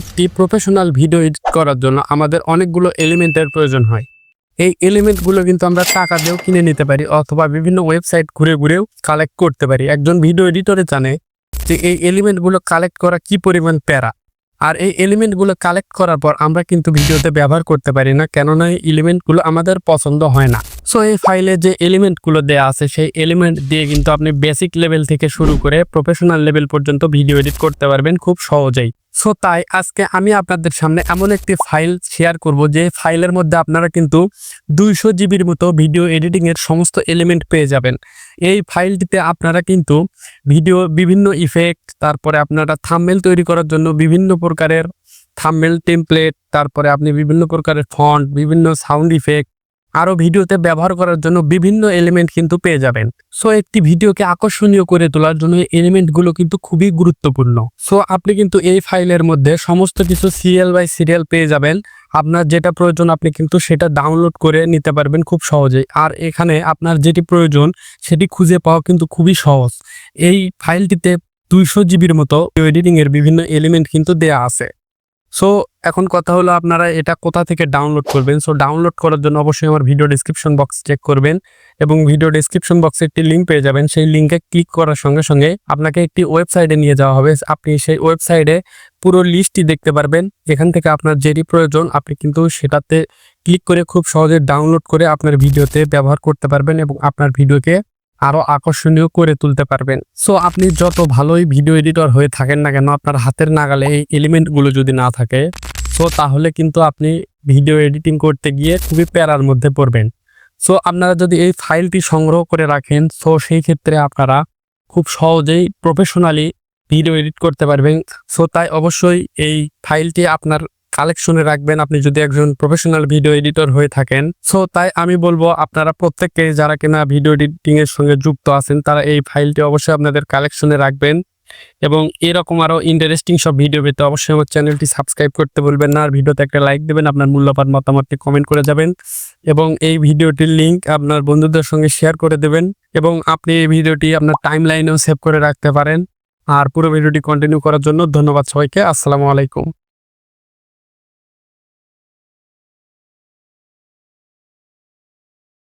একটি professional video edit করার জন্য আমাদের অনেকগুলো এলিমেন্টের প্রয়োজন হয়। এই এলিমেন্টগুলো কিন্তু আমরা টাকা দিয়েও কিনে নিতে পারি অথবা বিভিন্ন ওয়েবসাইট ঘুরে ঘুরেও কালেক্ট করতে পারি। একজন ভিডিও এডিটরে জানে যে এই এলিমেন্টগুলো কালেক্ট করা কি পরিমাণ প্যারা। আর এই এলিমেন্টগুলো কালেক্ট করার পর আমরা কিন্তু ভিডিওতে ব্যবহার করতে পারি না, কেননা এই এলিমেন্টগুলো আমাদের পছন্দ হয় না। সো এই ফাইলে যে এলিমেন্টগুলো দেওয়া আছে, সেই এলিমেন্ট দিয়ে কিন্তু আপনি বেসিক লেভেল থেকে শুরু করে প্রফেশনাল লেভেল পর্যন্ত ভিডিও এডিট করতে পারবেন খুব সহজেই। সো তাই আজকে আমি আপনাদের সামনে এমন একটি ফাইল শেয়ার করব, যে ফাইলের মধ্যে আপনারা কিন্তু দুইশো জিবির মতো ভিডিও এডিটিংয়ের সমস্ত এলিমেন্ট পেয়ে যাবেন। এই ফাইলটিতে আপনারা কিন্তু ভিডিও বিভিন্ন ইফেক্ট তারপরে আপনারা থাম্বনেল তৈরি করার জন্য বিভিন্ন প্রকারের থাম্বনেল টেমপ্লেট তারপরে আপনি বিভিন্ন প্রকারের ফন্ট বিভিন্ন সাউন্ড ইফেক্ট আরও ভিডিওতে ব্যবহার করার জন্য বিভিন্ন এলিমেন্ট কিন্তু পেয়ে যাবেন। সো একটি ভিডিওকে আকর্ষণীয় করে তোলার জন্য এলিমেন্টগুলো কিন্তু খুবই গুরুত্বপূর্ণ। সো আপনি কিন্তু এই ফাইলের মধ্যে সমস্ত কিছু সিরিয়াল বাই সিরিয়াল পেয়ে যাবেন। আপনার যেটা প্রয়োজন, আপনি কিন্তু সেটা ডাউনলোড করে নিতে পারবেন খুব সহজেই। আর এখানে আপনার যেটি প্রয়োজন, সেটি খুঁজে পাওয়া কিন্তু খুবই সহজ। এই ফাইলটিতে দুইশো জিবির মতো এডিটিং এর বিভিন্ন এলিমেন্ট কিন্তু দেয়া আছে। সো এখন কথা হলো আপনারা এটা কোথা থেকে ডাউনলোড করবেন? সো ডাউনলোড করার জন্য অবশ্যই আমার ভিডিও ডিসক্রিপশন বক্স চেক করবেন এবং ভিডিও ডিসক্রিপশন বক্সে একটি লিঙ্ক পেয়ে যাবেন। সেই লিঙ্কে ক্লিক করার সঙ্গে সঙ্গে আপনাকে একটি ওয়েবসাইটে নিয়ে যাওয়া হবে। আপনি সেই ওয়েবসাইটে পুরো লিস্টটি দেখতে পারবেন। এখান থেকে আপনার যেটি প্রয়োজন, আপনি কিন্তু সেটাতে ক্লিক করে খুব সহজে ডাউনলোড করে আপনার ভিডিওতে ব্যবহার করতে পারবেন এবং আপনার ভিডিওকে আরও আকর্ষণীয় করে তুলতে পারবেন। সো আপনি যত ভালোই ভিডিও এডিটর হয়ে থাকেন না কেন, আপনার হাতের নাগালে এই এলিমেন্টগুলো যদি না থাকে সো তাহলে কিন্তু আপনি ভিডিও এডিটিং করতে গিয়ে খুবই প্যারার মধ্যে পড়বেন। সো আপনারা যদি এই ফাইলটি সংগ্রহ করে রাখেন সো সেই ক্ষেত্রে আপনারা খুব সহজেই প্রফেশনালি ভিডিও এডিট করতে পারবেন। সো তাই অবশ্যই এই ফাইলটি আপনার কালেকশনে রাখবেন। আপনি যদি একজন প্রফেশনাল ভিডিও এডিটর হয়ে থাকেন। সো, তাই আমি বলব আপনারা প্রত্যেককে যারা কিনা ভিডিও এডিটিং এর সঙ্গে যুক্ত আছেন, তারা এই ফাইলটি অবশ্যই আপনাদের কালেকশনে রাখবেন। এবং এরকম আরও ইন্টারেস্টিং সব ভিডিও পেতে অবশ্যই আমার চ্যানেলটি সাবস্ক্রাইব করতে বলবেন না। আর ভিডিওতে একটা লাইক দেবেন, আপনার মূল্যবান মতামতটি কমেন্ট করে যাবেন। এবং এই ভিডিওটির লিংক আপনার বন্ধুদের সঙ্গে শেয়ার করে দেবেন। এবং আপনি এই ভিডিওটি আপনার টাইম লাইনেও সেভ করে রাখতে পারেন। আর পুরো ভিডিওটি কন্টিনিউ করার জন্য ধন্যবাদ সবাইকে। আসসালামু আলাইকুম।